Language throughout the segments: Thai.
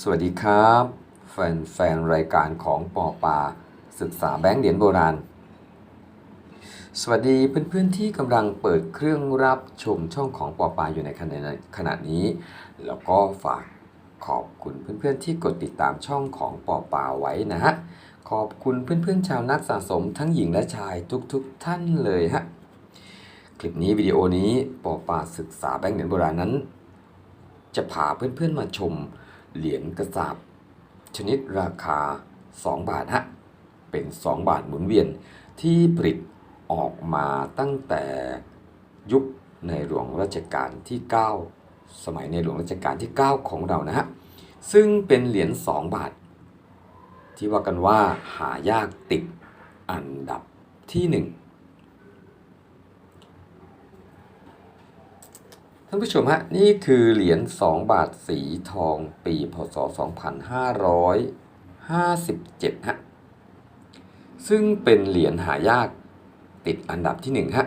สวัสดีครับ แฟนแฟนรายการของปอปา ศึกษาแบงค์เหรียญโบราณ สวัสดีเพื่อนๆที่กำลังเปิดเครื่องรับชมช่องของปอปาอยู่ในขณะขณะนี้ แล้วก็ฝากขอบคุณเพื่อนๆที่กดติดตามช่องของปอปาไว้นะฮะขอบคุณเพื่อนๆชาวนักสะสมทั้งหญิงและชายทุกๆท่านเลยฮะคลิปนี้วิดีโอนี้ปอปาศึกษาแบงค์เหรียญโบราณนั้น จะพาเพื่อนๆมาชม เหรียญกระสาบชนิดราคา 2 บาทฮะ เป็น 2 บาทหมุนเวียนที่ผลิตออกมาตั้งแต่ยุคในหลวงรัชกาลที่ 9 สมัยในหลวงรัชกาลที่ 9 ของเรานะฮะ ซึ่งเป็นเหรียญ 2 บาท ที่ว่ากันว่าหายากติดอันดับที่ 1านผู้ชมฮะนี่คือเหรียญ 2 บาทสีทองปีพศ 2557 ฮะ ซึ่งเป็นเหรียญหายากติดอันดับที่ 1 ฮะ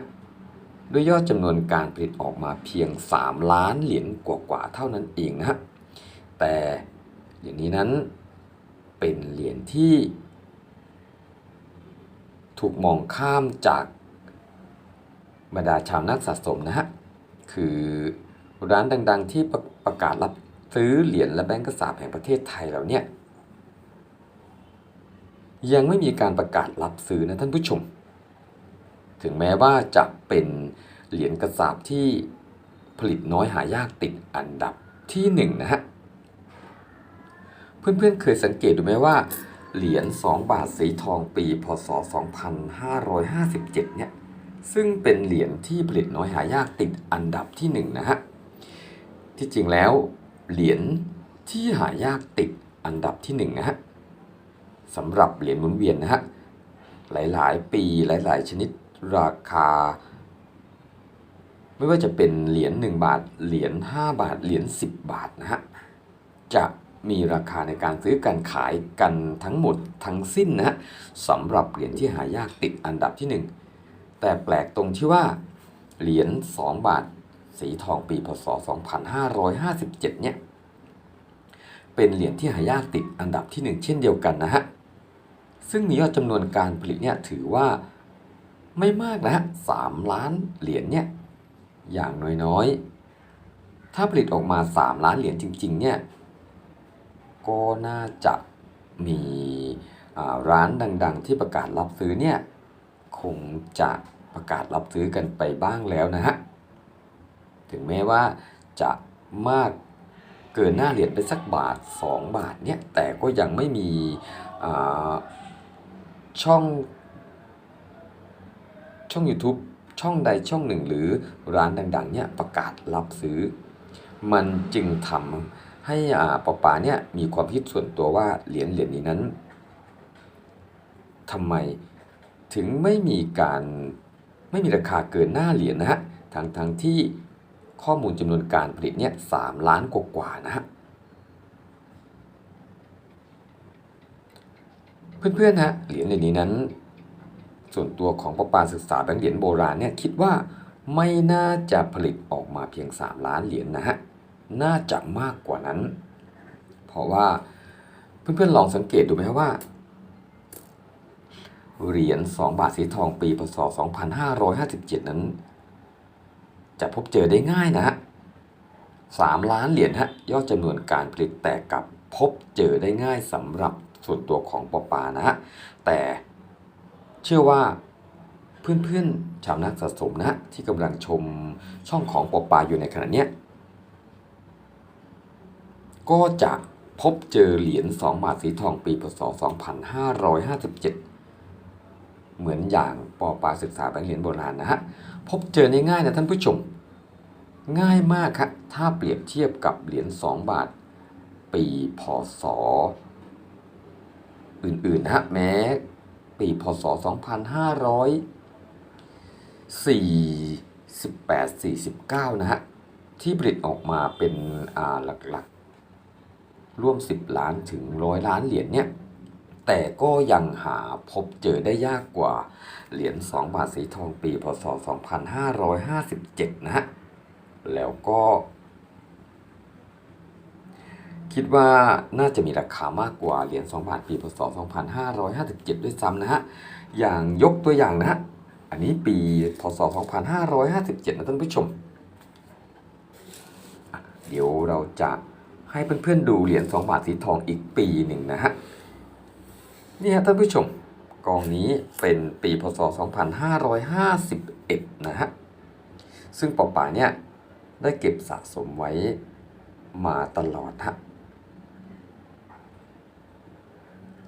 ด้วยยอดจำนวนการผลิตออกมาเพียง 3 ล้านเหรียญกว่าๆเท่านั้นเองนะฮะ แต่เหรียญนี้นั้นเป็นเหรียญที่ ถูกมองข้ามจากบรรดาชาวนักสะสมนะฮะ คือร้านดัง ๆ ที่ประประกาศรับซื้อเหรียญและแบงก์กระสาบแห่งประเทศไทยเราเนี่ยยังไม่มีการประกาศรับซื้อนะท่านผู้ชม ถึงแม้ว่าจะเป็นเหรียญกระสาบที่ผลิตน้อยหายากติดอันดับที่หนึ่งนะฮะ เพื่อนๆเคยสังเกตดูไหมว่า เหรียญ2บาทสีทองปีพศ 2557 เนี่ย ซึ่งเป็นเหรียญที่ผลิตน้อยหายากติดอันดับที่หนึ่งนะฮะ ที่จริงแล้วเหรียญที่หายากติดอันดับที่หนึ่งนะฮะสำหรับเหรียญหมุนเวียนนะฮะ หลายๆ ปีหลายๆ ชนิดราคา ไม่ว่าจะเป็นเหรียญ1บาท เหรียญ5บาท เหรียญ10 บาทนะฮะ จะมีราคาในการซื้อการขายกันทั้งหมดทั้งสิ้นนะฮะสำหรับเหรียญที่หายากติดอันดับที่หนึ่ง แต่แปลกตรงที่ว่า เหรียญ 2 บาท สีทองปีพศ 2557 เนี่ย เป็นเหรียญที่หายากติดอันดับที่ 1 เช่นเดียวกันนะฮะ ซึ่งมียอดจำนวนการผลิตเนี่ยถือว่าไม่มากนะฮะ3ล้านเหรียญเนี่ย อย่างน้อยๆ ถ้าผลิตออกมา 3 ล้านเหรียญจริงๆ เนี่ย ก็น่าจะมีร้านดัง ๆ ที่ประกาศรับซื้อเนี่ย คงจะประกาศรับซื้อกันไปบ้างแล้วนะฮะ ถึงแม้ว่าจะมากเกินหน้าเหรียญไปสักบาท 2 บาทเนี่ย แต่ก็ยังไม่มีช่องช่อง YouTube ช่องใดช่องหนึ่งหรือร้านดังๆเนี่ยประกาศรับซื้อ มันจึงทำให้อ่าปอปาเนี่ยมีความคิดส่วนตัวว่าเหรียญเหรียญนี้นั้นทำไม ถึงไม่มีการไม่มีราคาเกินหน้าเหรียญนะฮะทั้งทั้งที่ข้อมูลจำนวนการผลิตเนี่ยสามล้านกว่าๆนะฮะเพื่อนๆนะเหรียญเหรียญนี้นั้น ส่วนตัวของประปาศึกษาแบงค์เหรียญโบราณเนี่ยคิดว่าไม่น่าจะผลิตออกมาเพียง 3 ล้านเหรียญนะฮะน่าจะมากกว่านั้น เพราะว่าเพื่อนๆลองสังเกตดูไหมครับว่า เหรียญ 2 บาทสีทองปีพศ 2557 นั้น จะพบเจอได้ง่ายนะฮะ3ล้านเหรียญฮะยอดจำนวนการผลิตแต่กับพบเจอได้ง่ายสำหรับส่วนตัวของปอปานะฮะแต่เชื่อว่าเพื่อนๆชาวนักสะสมนะฮะที่กำลังชมช่องของปอปาอยู่ในขณะเนี้ยก็จะพบเจอเหรียญ 2 บาทสีทองปีพศ 2557 เหมือนอย่างปอปาศึกษาแบงค์เหรียญโบราณนะฮะพบเจอได้ง่ายนะท่านผู้ชม ง่ายมากครับถ้าเปรียบเทียบกับเหรียญ2 บาท ปีพศอื่นๆนะฮะแม้ปีพศ 2548-49 นะฮะที่ผลิตออกมาเป็นอ่าหลักๆ ร่วม 10 ล้านถึงร้อยล้านเหรียญเนี่ย แต่ก็ยังหาพบเจอได้ยากกว่า เหรียญ2บาทสีทองปีพศ 2557 นะฮะ แล้วก็ คิดว่าน่าจะมีราคามากกว่าเหรียญ2บาทปีพศ 2557 ด้วยซ้ำนะฮะ อย่างยกตัวอย่างนะฮะ อันนี้ปีพศ 2557 นะท่านผู้ชม เดี๋ยวเราจะให้เพื่อนๆดูเหรียญ2บาทสีทองอีกปีหนึ่งนะฮะ นี่ฮะท่านผู้ชมกองนี้เป็นปีพศ 2551 นะฮะ ซึ่งปอป่าเนี่ยได้เก็บสะสมไว้มาตลอดฮะ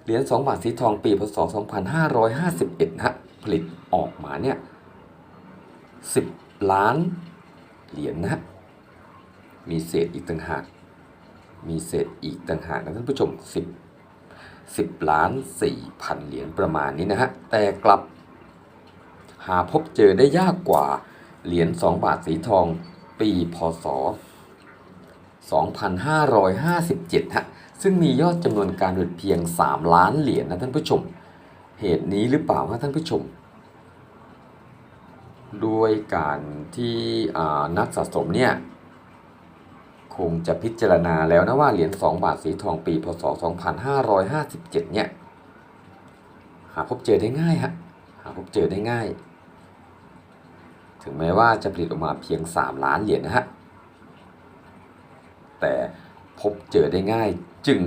เหรียญ2บาทสีทองปีพศ 2551นะฮะ ผลิตออกมาเนี่ย 10 ล้านเหรียญนะฮะมีเศษอีกต่างหาก มีเศษอีกต่างหากนะท่านผู้ชม 10 10 ล้าน4พันเหรียญประมาณนี้นะฮะ แต่กลับ หาพบเจอได้ยากกว่าเหรียญ2บาทสีทองปีพศ 2557 ฮะ ซึ่งมียอดจำนวนการผลิตเพียง 3 ล้านเหรียญนะท่านผู้ชม เหตุนี้หรือเปล่าครับท่านผู้ชม ด้วยการที่นักสะสมเนี่ย งจะพิจารณาแล้วนะว่าเหรียญ2บาทสีทองปีพศ 2557 เนี่ย หาพบเจอได้ง่ายฮะหาพบเจอได้ง่าย ถึงแม้ว่าจะผลิตออกมาเพียง 3 ล้านเหรียญนะฮะ แต่พบเจอได้ง่ายจึง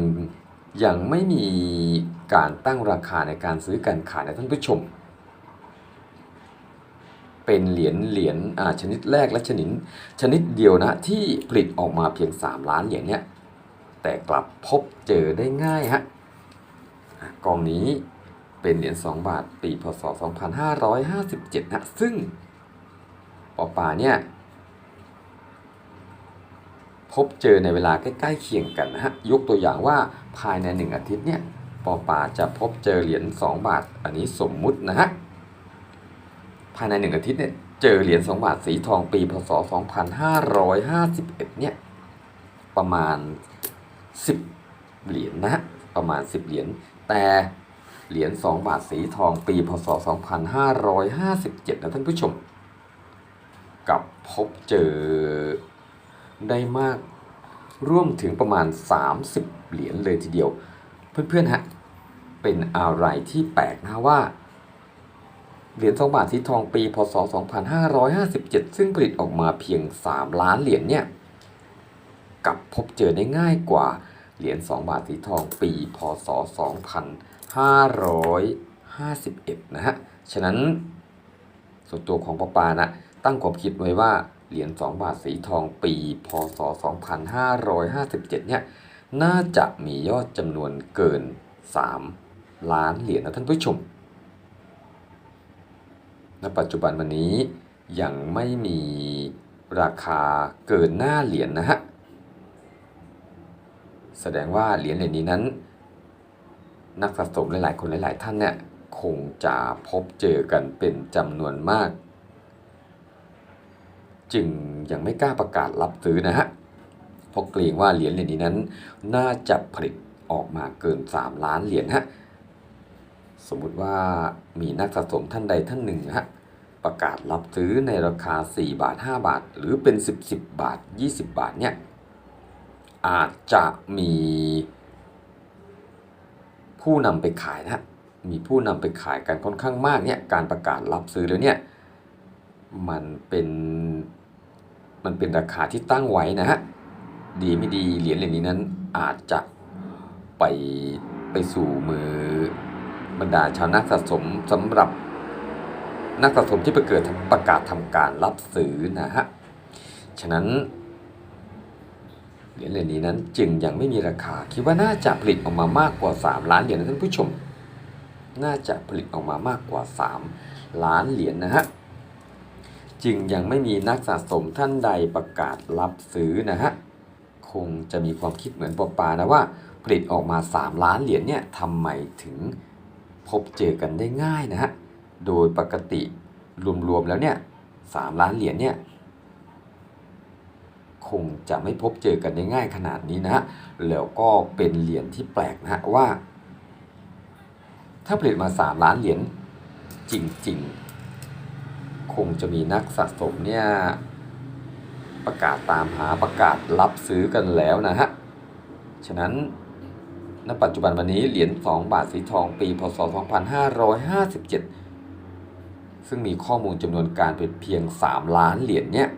ยังไม่มีการตั้งราคาในการซื้อการขายนะท่านผู้ชม เป็นเหรียญเหรียญอ่าชนิดแรกและชนิดชนิดเดียวนะที่ผลิตออกมาเพียง 3 ล้านเหรียญเนี่ยแต่กลับพบเจอได้ง่ายฮะกองนี้เป็นเหรียญ2บาทปีพศ 2557ฮะซึ่งปอป่าเนี่ยพบเจอในเวลาใกล้ๆเคียงกันนะฮะยกตัวอย่างว่าภายใน 1 อาทิตย์เนี่ยปอป่าจะพบเจอเหรียญ2บาท อันนี้สมมุตินะฮะ ภายใน1อาทิตย์เนี่ยเจอเหรียญ2บาทสีทองปีพศ 2551 เนี่ยประมาณ 10 เหรียญนะฮะประมาณ 10 เหรียญแต่เหรียญ2บาทสีทองปีพศ 2557 นะท่านผู้ชม กับพบเจอได้มากร่วมถึงประมาณ 30 เหรียญเลยทีเดียว เพื่อนๆฮะเป็นอะไรที่แปลกนะว่า เหรียญ2บาทสีทองปี พศ 2557 ซึ่งผลิตออกมาเพียง 3 ล้านเหรียญเนี่ยกับพบเจอได้ง่ายกว่าเหรียญ2บาทสีทองปี พศ 2551 นะฮะ ฉะนั้นส่วนตัวของปปานะตั้งความคิดไว้ว่าเหรียญ2บาทสีทองปี พศ 2557 เนี่ยน่าจะมียอดจำนวนเกิน 3 ล้านเหรียญนะท่านผู้ชม ณปัจจุบันวันนี้ยังไม่มีราคาเกินหน้าเหรียญนะฮะ แสดงว่าเหรียญเหรียญนี้นั้น นักสะสมหลายๆ คนหลายๆ ท่านเนี่ยคงจะพบเจอกันเป็นจำนวนมาก จึงยังไม่กล้าประกาศรับซื้อนะฮะ เพราะเกรงว่าเหรียญเหรียญนี้นั้น น่าจะผลิตออกมาเกิน 3 ล้านเหรียญฮะ สมมุติว่ามีนักสะสมท่านใดท่านหนึ่งนะฮะ ประกาศรับซื้อในราคา 4 บาท 5 บาท หรือเป็น 10 10 บาท 20 บาทเนี่ยอาจจะมีผู้นำไปขายนะมีผู้นำไปขายกันค่อนข้างมากเนี่ยการประกาศรับซื้อแล้วเนี่ยมันเป็นมันเป็นราคาที่ตั้งไว้นะฮะดีไม่ดีเหรียญเหรียญนี้นั้นอาจจะไปไปสู่มือบรรดาชาวนักสะสมสำหรับ นักสะสมที่ประเกิดประกาศทำการรับซื้อนะฮะ ฉะนั้นเหรียญเหรียญนี้นั้นจึงยังไม่มีราคา คิดว่าน่าจะผลิตออกมามากกว่า 3 ล้านเหรียญนะท่านผู้ชม น่าจะผลิตออกมามากกว่า 3 ล้านเหรียญนะฮะ จึงยังไม่มีนักสะสมท่านใดประกาศรับซื้อนะฮะ คงจะมีความคิดเหมือนปอปานะว่าผลิตออกมา 3 ล้านเหรียญเนี่ยทำไมถึงพบเจอกันได้ง่ายนะฮะ โดยปกติรวมๆแล้วเนี่ย3ล้านเหรียญเนี่ยคงจะไม่พบเจอกันได้ง่ายขนาดนี้นะฮะแล้วก็เป็นเหรียญที่แปลกนะฮะว่า ถ้าผลิตมา 3 ล้านเหรียญจริงๆ คงจะมีนักสะสมเนี่ยประกาศตามหาประกาศรับซื้อกันแล้วนะฮะ ฉะนั้นณปัจจุบันวันนี้เหรียญ 2 บาทสีทองปีพศ 2557 ซึ่งมีข้อมูลจำนวนการเป็นเพียง 3 ล้านเหรียญเนี่ย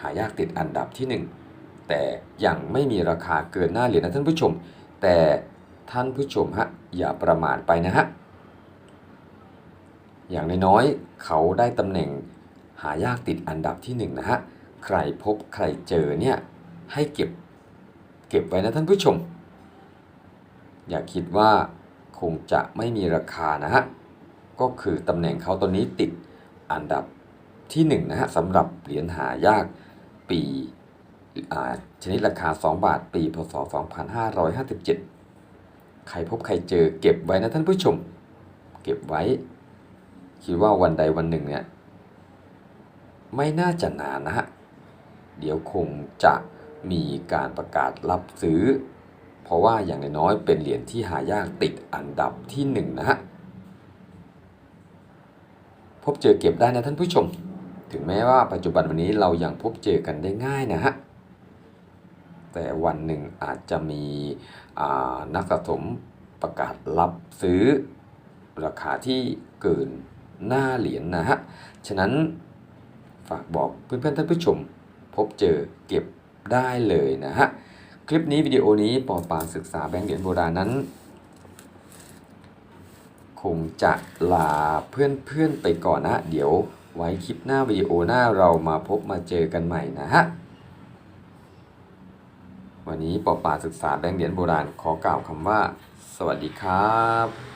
หายากติดอันดับที่ 1 แต่ยังไม่มีราคาเกินหน้าเหรียญนะท่านผู้ชม แต่ท่านผู้ชมฮะอย่าประมาทไปนะฮะอย่างน้อยๆเขาได้ตำแหน่งหายากติดอันดับที่หนึ่งนะฮะใครพบใครเจอเนี่ยให้เก็บเก็บไว้นะท่านผู้ชม อย่าคิดว่าคงจะไม่มีราคานะฮะ ก็คือตำแหน่งเขาตอนนี้ติดอันดับที่หนึ่งนะฮะสำหรับเหรียญหายากปีชนิดราคา 2 บาทปีพศ 2557 ใครพบใครเจอเก็บไว้นะท่านผู้ชม เก็บไว้ คิดว่าวันใดวันหนึ่งเนี่ยไม่น่าจะนานนะฮะ เดี๋ยวคงจะมีการประกาศรับซื้อ เพราะว่าอย่างน้อยเป็นเหรียญที่หายากติดอันดับที่หนึ่งนะฮะ พบเจอเก็บได้นะท่านผู้ชม ถึงแม้ว่าปัจจุบันวันนี้เรายังพบเจอกันได้ง่ายนะฮะแต่วันหนึ่งอาจจะมีนักสะสมประกาศรับซื้อราคาที่เกินหน้าเหรียญนะฮะ ฉะนั้นฝากบอกเพื่อนๆท่านผู้ชม พบเจอเก็บได้เลยนะฮะ คลิปนี้วิดีโอนี้ปอปาศึกษาแบงก์เหรียญโบราณนั้น งจะลาเพื่อนๆไปก่อนนะ เดี๋ยวไว้คลิปหน้าวิดีโอหน้าเรามาพบมาเจอกันใหม่นะฮะ วันนี้ปอปาศึกษาแบงค์เหรียญโบราณขอกล่าวคำว่า สวัสดีครับ